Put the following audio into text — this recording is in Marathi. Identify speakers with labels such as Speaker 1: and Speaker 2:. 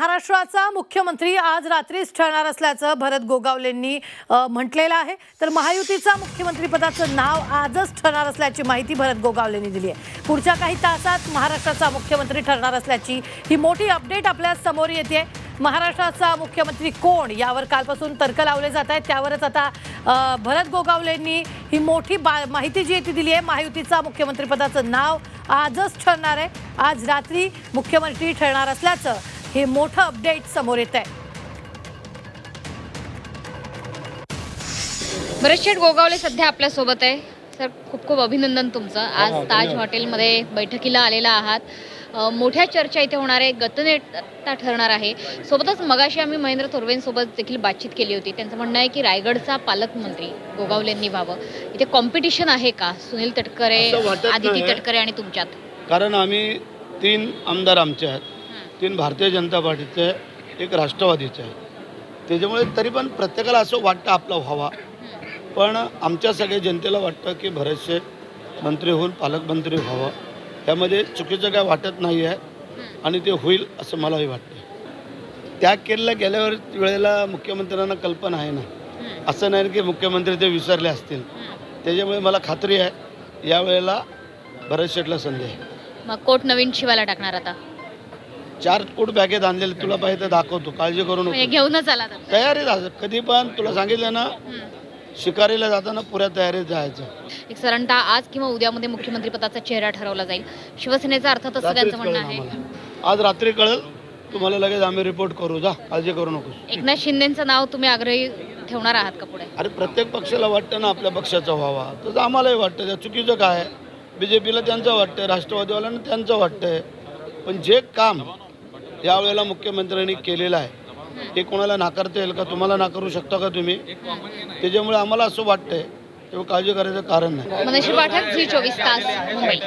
Speaker 1: महाराष्ट्राचा मुख्यमंत्री आज रात्रीच ठरणार असल्याचं भरत गोगावलेंनी म्हटलेलं आहे. तर महायुतीचा मुख्यमंत्रीपदाचं नाव आजच ठरणार असल्याची माहिती भरत गोगावलेंनी दिली आहे. पुढच्या काही तासात महाराष्ट्राचा मुख्यमंत्री ठरणार असल्याची ही मोठी अपडेट आपल्यासमोर येते. महाराष्ट्राचा मुख्यमंत्री कोण यावर कालपासून तर्क लावले जात आहेत. त्यावरच आता भरत गोगावलेंनी ही मोठी बा माहिती जी आहे ती दिली आहे महायुतीचा मुख्यमंत्रीपदाचं नाव आजच ठरणार आहे. आज रात्री मुख्यमंत्री ठरणार असल्याचं हे मोठं अपडेट समोर येत आहे.
Speaker 2: बरेचशे गोगावले सध्या आपल्यासोबत आहे. सर खूप खूप अभिनंदन तुमचं. आज ताज हॉटेलमध्ये बैठकीला आलेला आहात. मोठ्या चर्चा इथे होणार आहे. गतनेता ठरणार आहे. सोबतच मगाशी आम्ही महेंद्र थोरवेंसोबत देखील बातचीत केली होती. त्यांचं म्हणणं आहे की रायगडचा पालकमंत्री गोगावलेंनी व्हावं. इथे कॉम्पिटिशन आहे का? सुनील तटकरे आदिती. तटकरे आणि तुमच्यात?
Speaker 3: कारण आम्ही तीन आमदार आमचे आहेत. तीन भारतीय जनता पार्टीचं आहे, एक राष्ट्रवादीचं. आहे त्याच्यामुळे तरी पण प्रत्येकाला असं वाटतं आपला व्हावा. पण आमच्या सगळ्या जनतेला वाटतं की बरेचसे मंत्री होऊन पालकमंत्री व्हावं. त्यामध्ये चुकीचं काय वाटत नाही आहे आणि ते होईल असं मलाही वाटतं. त्या केलेला गेल्यावर वेळेला मुख्यमंत्र्यांना कल्पना आहे ना. असं नाही की मुख्यमंत्री ते विसरले असतील. त्याच्यामुळे मला खात्री आहे यावेळेला भरत शेटला संधी आहे.
Speaker 2: मग कोट नवीन शिवायला टाकणार आता.
Speaker 3: चार कोट बॅगेत आणलेले तुला पाहिजे तर दाखवतो काळजी करू
Speaker 2: म्हणजे
Speaker 3: नको.
Speaker 2: घेऊनच आता
Speaker 3: तयारी राहा कधी पण तुला सांगितलं ना शिकारीला जाताना पुऱ्या तयारीत जायचं.
Speaker 2: एक साधारणतः आज किंवा उद्यामध्ये मुख्यमंत्री पदाचा चेहरा ठरवला जाईल. शिवसेनेचा
Speaker 3: रात्रीच
Speaker 2: सगळ्यांचं
Speaker 3: कळेल
Speaker 2: म्हणणं आहे.
Speaker 3: आम्हाला. आज रात्री कळेल. तुम्हाला लगेच आम्ही रिपोर्ट करू. जा काळजी करू नकोस.
Speaker 2: एकनाथ शिंदेचं नाव तुम्ही आग्रही ठेवणार आहात का पुढे?
Speaker 3: अरे प्रत्येक पक्षाला वाटतं ना आपल्या पक्षाचा व्हावा. तसं आम्हालाही वाटतं. त्या चुकीचं काय बी जे पीला त्यांचं वाटतं राष्ट्रवादीवाल्यांना त्यांचं वाटतंय. पण जे काम यावेळेला मुख्यमंत्र्यांनी केलेलं आहे. हे कोणाला नाकारता येईल का तुम्हाला नाकारू शकता का तुम्ही? त्याच्यामुळे आम्हाला असं वाटतंय तेव्हा काळजी करायचं कारण नाही.
Speaker 2: पाठक झी चोवीस तास मुंबई.